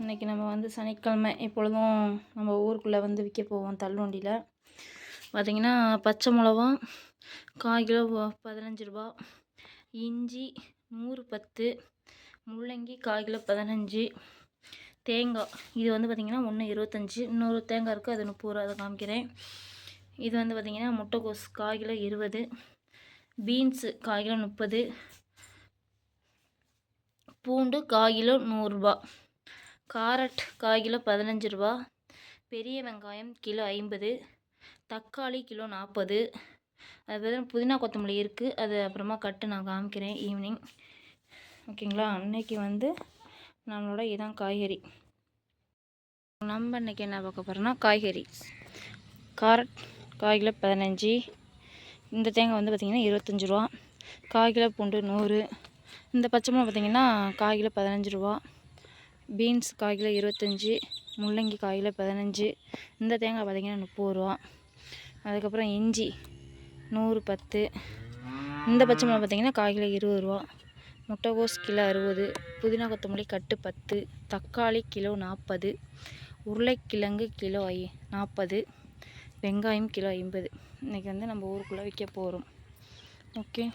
இன்றைக்கி நம்ம வந்து சனிக்கிழமை எப்பொழுதும் நம்ம ஊருக்குள்ளே வந்து விற்க போவோம் தள்ளுவண்டியில். பார்த்திங்கன்னா பச்சை மிளகா கால் கிலோ பதினஞ்சு ரூபா. இஞ்சி நூறு பத்து. முள்ளங்கி கால் கிலோ பதினஞ்சு. தேங்காய் இது வந்து பார்த்திங்கன்னா ஒன்று இருபத்தஞ்சி. இன்னொரு தேங்காய் இருக்குது அது முப்பது ரூபா அதை காமிக்கிறேன். இது வந்து பார்த்திங்கன்னா முட்டைக்கோஸ் கால் கிலோ இருபது. பீன்ஸு கால் கிலோ முப்பது. பூண்டு கால் கிலோ நூறுரூபா காரட் கால் கிலோ பதினஞ்சு ரூபா. பெரிய வெங்காயம் கிலோ ஐம்பது. தக்காளி கிலோ நாற்பது அது பார்த்தீங்கன்னா புதினா கொத்தமல்லி இருக்குது அது அப்புறமா கட்டு நான் காமிக்கிறேன் ஈவினிங். ஓகேங்களா? அன்னைக்கு வந்து நம்மளோட இதான் காய்கறி. நம்ம இன்னைக்கு என்ன பார்க்க போகிறோம்னா காய்கறி. காரட் கால் கிலோ பதினஞ்சு. இந்த தேங்காய் வந்து பார்த்திங்கன்னா இருபத்தஞ்சி ரூபா. கால் கிலோ பூண்டு நூறு. இந்த பச்சை மிளகா பார்த்திங்கன்னா கால் கிலோ பதினஞ்சு ரூபா. பீன்ஸ் கால் கிலோ இருபத்தஞ்சி முள்ளங்கி கால் கிலோ பதினஞ்சு இந்த தேங்காய் பார்த்திங்கன்னா முப்பது ரூபா. அதுக்கப்புறம் இஞ்சி நூறு பத்து. இந்த பச்சை மிளகா பார்த்திங்கன்னா கால் கிலோ இருபது ரூபா. முட்டைகோஸ் கிலோ அறுபது புதினா கொத்தமல்லி கட்டு பத்து தக்காளி கிலோ நாற்பது உருளைக்கிழங்கு கிலோ ஐ நாற்பது வெங்காயம் கிலோ ஐம்பது. இன்றைக்கி வந்து நம்ம ஊருக்குள்ளே விற்க போகிறோம் ஓகே.